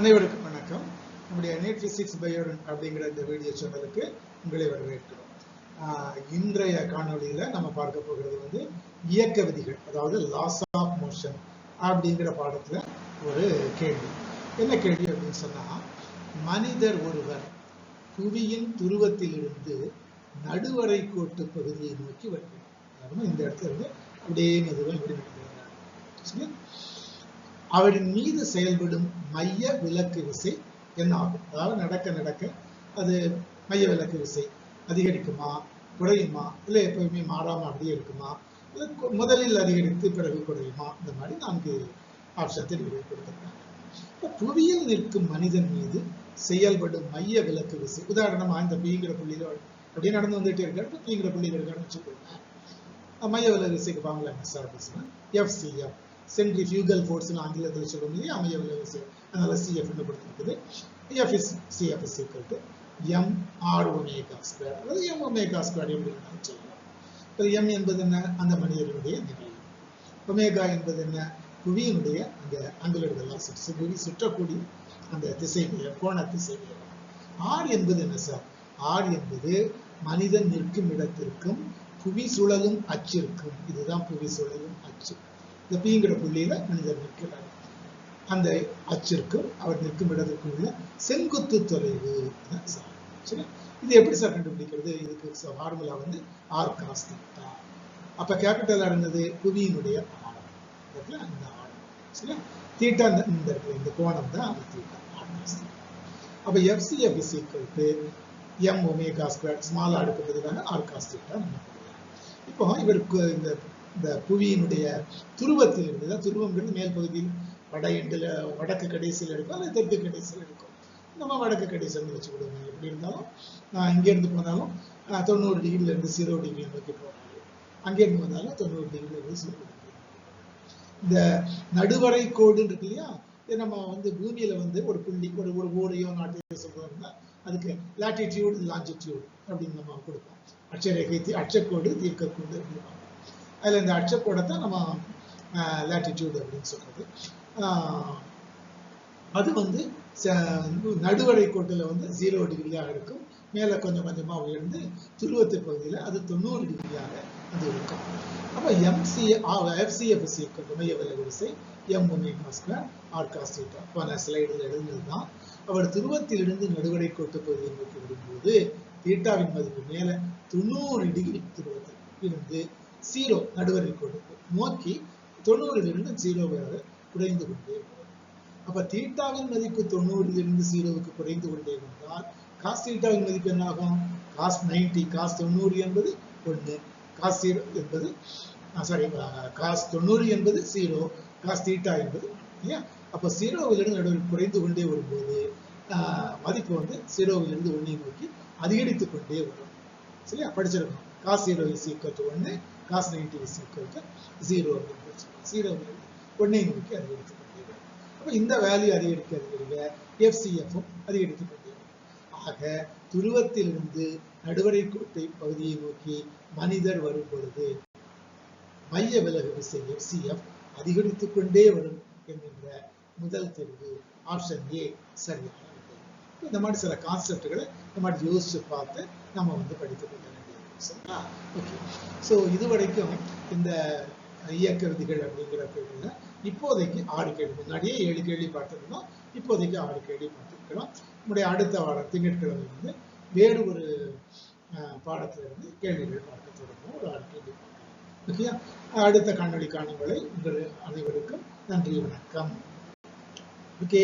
அனைவருக்கும் வணக்கம். நம்முடைய நீட் பிசிக்ஸ் பயோடன் அப்படிங்கிற இந்த வீடியோ சேனலுக்கு உங்களை வரவேற்கிறோம். இன்றைய காணொளியில நம்ம பார்க்க போகிறது வந்து இயக்க விதிகள் அதாவது லாஸ் ஆஃப் மோஷன் அப்படிங்கிற பாடத்துல ஒரு கேள்வி. என்ன கேள்வி அப்படின்னு சொன்னா மனிதர் ஒருவர் புவியின் துருவத்திலிருந்து நடுவரை கோட்டு பகுதியை நோக்கி வருகிறார். இந்த இடத்துல இருந்து அப்படியே மெதுவாக இப்படி நடக்கிறார். அவரின் மீது செயல்படும் மைய விலக்கு விசை என்ன ஆகும் அதாவது நடக்க நடக்க அது மைய விலக்கு விசை. அதிகரிக்குமா? குறையுமா? இல்லை எப்பவுமே மாறாம அப்படியே இருக்குமா? இல்லை முதலில் அதிகரித்து பிறகு குறையுமா? இந்த மாதிரி நான்கு ஆப்ஷத்தை கொடுத்திருக்காங்க. இப்போ புவியில் நிற்கும் மனிதன் மீது செயல்படும் மைய விலக்கு விசை. உதாரணமா இந்த பீங்கிற புள்ளியில அப்படியே நடந்து வந்துட்டே இருக்காரு. பீங்கிற புள்ளியில் இருக்காருன்னு வச்சுக்கோங்க. மைய விலக்கு விசைக்கு ஃபார்முலா என்ன சார் அப்படின்னா எஃப்சிஎஃப் சென்ட்ரிஃபியூகல் ஃபோர்ஸ்னு ஆங்கிலத்தில் சொல்லும் இல்லையா அமைய விளைவு விசை அதனால சிஎஃப் கொடுத்துருக்குது F is CF is equal to M R omega square அதாவது எம் ஒமேகா ஸ்கொயர் எப்படி வேணாலும் சொல்லலாம் இப்போ எம் என்பது என்ன? அந்த மனிதனுடைய நிலை. ஒமேகா என்பது என்ன? புவியினுடைய அந்த அங்குலர் வெலாசிட்டி புவி சுற்றக்கூடிய அந்த திசை கோண திசை ஆர் என்பது என்ன சார் ஆர் என்பது மனிதன் நிற்கும் இடத்திற்கும் புவி சுழலும் அச்சிற்கும். இதுதான் புவி சுழலும் அச்சு. இந்த பிங்கிற புள்ளியில மனிதர் நிற்கிறார். அந்த அச்சிற்கும் அவர் நிற்கும் இடத்திற்கும் உள்ள செங்குத்து தொலைவு சரி. இது எப்படி சார் கண்டுபிடிக்கிறது? இதுக்கு ஃபார்முலா வந்து ஆர் காஸ் தீட்டா அப்ப கேபிட்டல் இருந்தது புவியினுடைய ஆழம் அந்த ஆழம் சரியா? தீட்டா இந்த இந்த இடத்துல இந்த கோணம் தான் அந்த தீட்டா ஆர் காஸ் தீட்டா அப்ப FCF is equal to M omega square small அடுக்கு பதிலாக ஆர் காஸ் தீட்டா நம்ம இப்போ இவருக்கு இந்த இந்த புவியினுடைய துருவத்தில் இருந்து தான் துருவம்ன்றது மேல் பகுதியில் வட எண்டில் வடக்கு கடைசியில் இருக்கும் அல்லது தெற்கு கடைசியில் இருக்கும். நம்ம வடக்கு கடைசியில் வச்சு கொடுங்க எப்படி இருந்தாலும் ஆஹ் இங்க இருந்து போனாலும் ஆஹ் தொண்ணூறு டிகிரில இருந்து ஜீரோ டிகிரி நோக்கி போறாங்க அங்கேருந்து போனாலும் வந்தாலும் தொண்ணூறு டிகிரில இருந்து ஜீரோ டிகிரி இந்த நடுவரை கோடுன்னு இருக்கு இல்லையா? இது நம்ம வந்து பூமியில வந்து ஒரு புள்ளி ஒரு ஒரு ஓடையோ நாட்டையோ சொல்கிறோம்னா அதுக்கு லாட்டிடியூட் லாஞ்சிடியூட் அப்படின்னு நம்ம கொடுப்போம். அட்சரேகை தி- அட்சக்கோடு தீர்க்கக்கோடு அப்படின்னு அதில் இந்த அட்சக்கோடை தான் நம்ம லேட்டிடியூடு அப்படின்னு சொல்றது. அது வந்து நடுவடை கோட்டில் வந்து ஜீரோ டிகிரியாக இருக்கும். மேலே கொஞ்சம் கொஞ்சமாக உயர்ந்து துருவத்து பகுதியில் அது தொண்ணூறு டிகிரியாக அது இருக்கும். அப்போ எம்சிஏ எஃப்சிஎஃப் ஈக்குவல் மைய விலகு விசை M omega square R cos theta போன ஸ்லைடில் எழுந்தது தான் அவர் துருவத்திலிருந்து நடுவடை கோட்டு பகுதியை நோக்கி வரும்போது தீட்டாவின் மதிப்பு மேலே தொண்ணூறு டிகிரி துருவத்தில் இருந்து ஜீரோ நடுவரை நோக்கி தொண்ணூறிலிருந்து ஜீரோ வரை குறைந்து கொண்டே வரும் அப்ப தீட்டாவின் மதிப்பு தொண்ணூறிலிருந்து ஜீரோவுக்கு குறைந்து கொண்டே வந்தால் காஸ் தீட்டாவின் மதிப்பு என்ன ஆகும் காஸ் நைன்டி காஸ் தொண்ணூறு என்பது ஒண்ணு. காஸ் ஜீரோ என்பது சாரி காஸ் தொண்ணூறு என்பது ஜீரோ காஸ் தீட்டா என்பது இல்லையா? அப்ப ஜீரோவிலிருந்து நடுவில் குறைந்து கொண்டே வரும்போது ஆஹ், மதிப்பு வந்து ஜீரோவிலிருந்து ஒன்றை நோக்கி அதிகரித்து கொண்டே வரும். சரியா? படிச்சிருக்கோம். Cos zero is equal to ஒன்னு cos ninety is equal to zero அப்படின்னு படிச்சிருக்கோம் ஜீரோவிலிருந்து நோக்கி அதிகரித்து கொண்டே வரும் இந்த வேல்யூ அதிகரிக்க அதிகரிக்க எஃப்சிஎஃப்பும் அதிகரித்து கொண்டே ஆக துருவத்திலிருந்து நடுவரை கோட்டை பகுதியை நோக்கி மனிதர் வரும் பொழுது மைய விலகு விசை எஃப்சிஎஃப் அதிகரித்துக் கொண்டே வரும் என்கின்ற முதல் தெரிவு ஆப்ஷன் ஏ சரியான இந்த மாதிரி சில கான்செப்டுகளை இந்த மாதிரி யோசிச்சு பார்த்து நம்ம வந்து படித்துக் கொள்ள சரிங்களா ஓகே ஸோ இதுவரைக்கும் இந்த இயக்க விதிகள் அப்படிங்கிற பேரில் இப்போதைக்கு ஆறு கேள்வி. முன்னாடியே ஏழு கேள்வி பார்த்துருந்தோம் இப்போதைக்கு ஆறு கேள்வி பார்த்துருக்கிறோம். நம்முடைய அடுத்த வாரம் திங்கட்கிழமை வந்து வேறு ஒரு அஹ், கேள்விகள் பார்க்க தொடங்கும் ஒரு ஆறு கேள்வி ஓகேயா ஓகே அடுத்த காணொளி காணுங்களை உங்கள் அனைவருக்கும் நன்றி வணக்கம். ஓகே